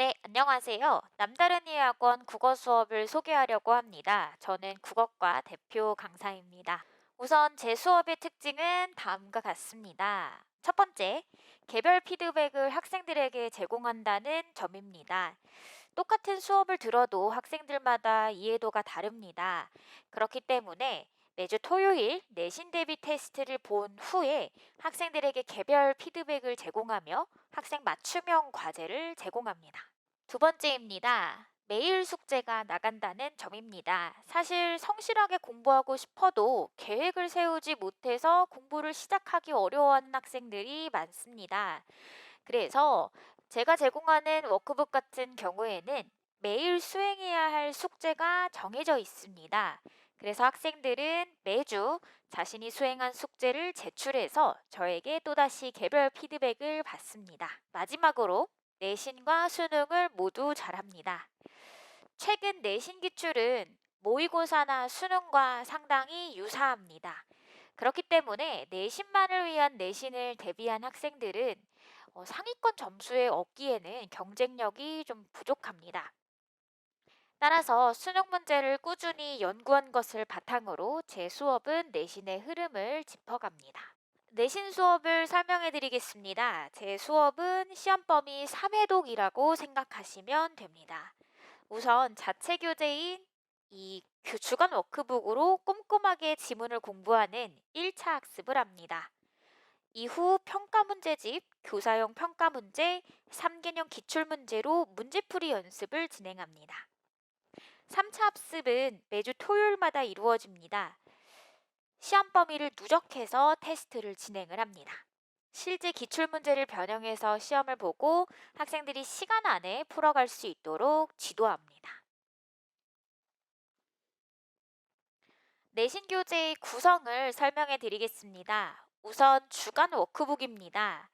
네, 안녕하세요. 남다른 이해학원 국어 수업을 소개하려고 합니다. 저는 국어과 대표 강사입니다. 우선 제 수업의 특징은 다음과 같습니다. 첫 번째, 개별 피드백을 학생들에게 제공한다는 점입니다. 똑같은 수업을 들어도 학생들마다 이해도가 다릅니다. 그렇기 때문에 매주 토요일 내신 대비 테스트를 본 후에 학생들에게 개별 피드백을 제공하며 학생 맞춤형 과제를 제공합니다. 두 번째입니다. 매일 숙제가 나간다는 점입니다. 사실 성실하게 공부하고 싶어도 계획을 세우지 못해서 공부를 시작하기 어려워하는 학생들이 많습니다. 그래서 제가 제공하는 워크북 같은 경우에는 매일 수행해야 할 숙제가 정해져 있습니다. 그래서 학생들은 매주 자신이 수행한 숙제를 제출해서 저에게 또다시 개별 피드백을 받습니다. 마지막으로 내신과 수능을 모두 잘합니다. 최근 내신 기출은 모의고사나 수능과 상당히 유사합니다. 그렇기 때문에 내신만을 위한 내신을 대비한 학생들은 어, 상위권 점수에 얻기에는 경쟁력이 좀 부족합니다. 따라서 수능 문제를 꾸준히 연구한 것을 바탕으로 제 수업은 내신의 흐름을 짚어갑니다. 내신 수업을 설명해 드리겠습니다. 제 수업은 시험 범위 3회독이라고 생각하시면 됩니다. 우선 자체 교재인 이그 주간 워크북으로 꼼꼼하게 지문을 공부하는 1차 학습을 합니다. 이후 평가 문제집, 교사용 평가 문제, 3개년 기출 문제로 문제풀이 연습을 진행합니다. 3차 학습은 매주 토요일마다 이루어집니다. 시험 범위를 누적해서 테스트를 진행을 합니다. 실제 기출 문제를 변형해서 시험을 보고 학생들이 시간 안에 풀어갈 수 있도록 지도합니다. 내신 교재의 구성을 설명해 드리겠습니다. 우선 주간 워크북입니다.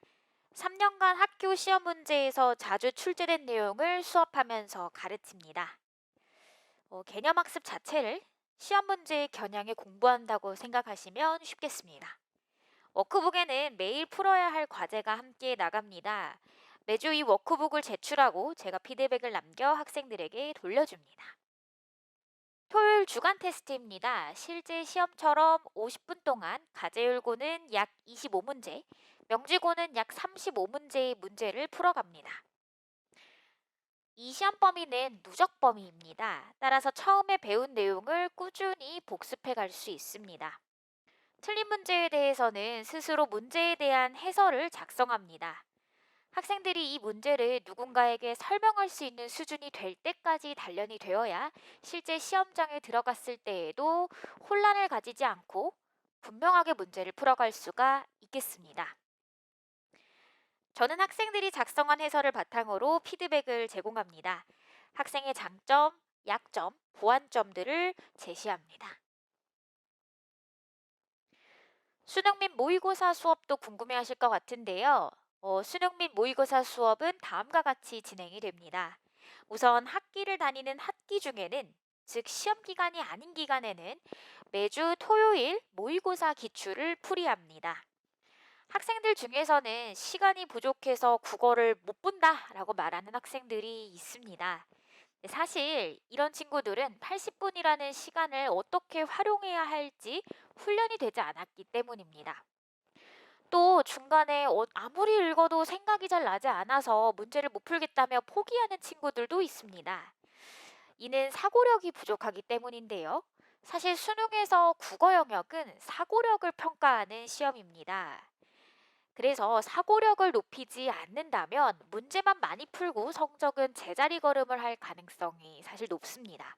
3년간 학교 시험 문제에서 자주 출제된 내용을 수업하면서 가르칩니다. 어, 개념학습 자체를 시험 문제의 겨냥에 공부한다고 생각하시면 쉽겠습니다. 워크북에는 매일 풀어야 할 과제가 함께 나갑니다. 매주 이 워크북을 제출하고 제가 피드백을 남겨 학생들에게 돌려줍니다. 토요일 주간 테스트입니다. 실제 시험처럼 50분 동안 가제율고는 약 25문제, 명지고는 약 35문제의 문제를 풀어갑니다. 이 시험 범위는 누적 범위입니다. 따라서 처음에 배운 내용을 꾸준히 복습해 갈 수 있습니다. 틀린 문제에 대해서는 스스로 문제에 대한 해설을 작성합니다. 학생들이 이 문제를 누군가에게 설명할 수 있는 수준이 될 때까지 단련이 되어야 실제 시험장에 들어갔을 때에도 혼란을 가지지 않고 분명하게 문제를 풀어갈 수가 있겠습니다. 저는 학생들이 작성한 해설을 바탕으로 피드백을 제공합니다. 학생의 장점, 약점, 보완점들을 제시합니다. 수능 및 모의고사 수업도 궁금해 하실 것 같은데요. 어, 수능 및 모의고사 수업은 다음과 같이 진행이 됩니다. 우선 학기를 다니는 학기 중에는 즉 시험 기간이 아닌 기간에는 매주 토요일 모의고사 기출을 풀이합니다. 학생들 중에서는 시간이 부족해서 국어를 못 본다 라고 말하는 학생들이 있습니다. 사실 이런 친구들은 80분이라는 시간을 어떻게 활용해야 할지 훈련이 되지 않았기 때문입니다. 또 중간에 어, 아무리 읽어도 생각이 잘 나지 않아서 문제를 못 풀겠다며 포기하는 친구들도 있습니다. 이는 사고력이 부족하기 때문인데요. 사실 수능에서 국어 영역은 사고력을 평가하는 시험입니다. 그래서 사고력을 높이지 않는다면 문제만 많이 풀고 성적은 제자리 걸음을 할 가능성이 사실 높습니다.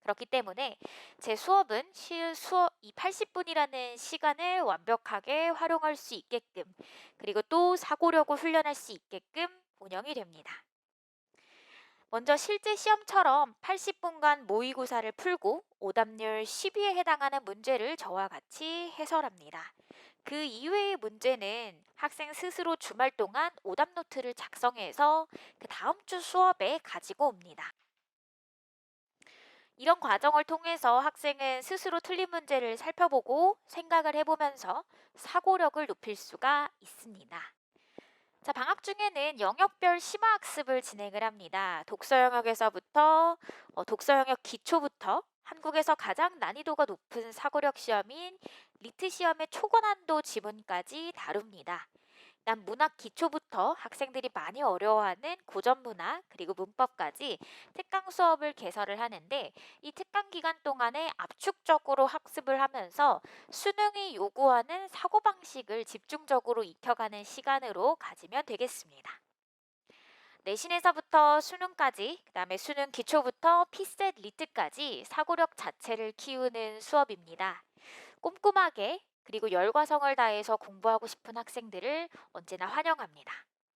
그렇기 때문에 제 수업은 시 수업 이 80분이라는 시간을 완벽하게 활용할 수 있게끔 그리고 또 사고력을 훈련할 수 있게끔 운영이 됩니다. 먼저 실제 시험처럼 80분간 모의고사를 풀고 오답률 10위에 해당하는 문제를 저와 같이 해설합니다. 그 이외의 문제는 학생 스스로 주말 동안 오답 노트를 작성해서 그 다음 주 수업에 가지고 옵니다. 이런 과정을 통해서 학생은 스스로 틀린 문제를 살펴보고 생각을 해보면서 사고력을 높일 수가 있습니다. 자, 방학 중에는 영역별 심화 학습을 진행을 합니다. 독서 영역에서부터 어, 독서 영역 기초부터 한국에서 가장 난이도가 높은 사고력 시험인 리트 시험의 초고난도 지문까지 다룹니다. 난 문학 기초부터 학생들이 많이 어려워하는 고전 문학 그리고 문법까지 특강 수업을 개설을 하는데 이 특강 기간 동안에 압축적으로 학습을 하면서 수능이 요구하는 사고방식을 집중적으로 익혀가는 시간으로 가지면 되겠습니다. 내신에서부터 수능까지, 그 다음에 수능 기초부터 피셋 리트까지 사고력 자체를 키우는 수업입니다. 꼼꼼하게 그리고 열과 성을 다해서 공부하고 싶은 학생들을 언제나 환영합니다.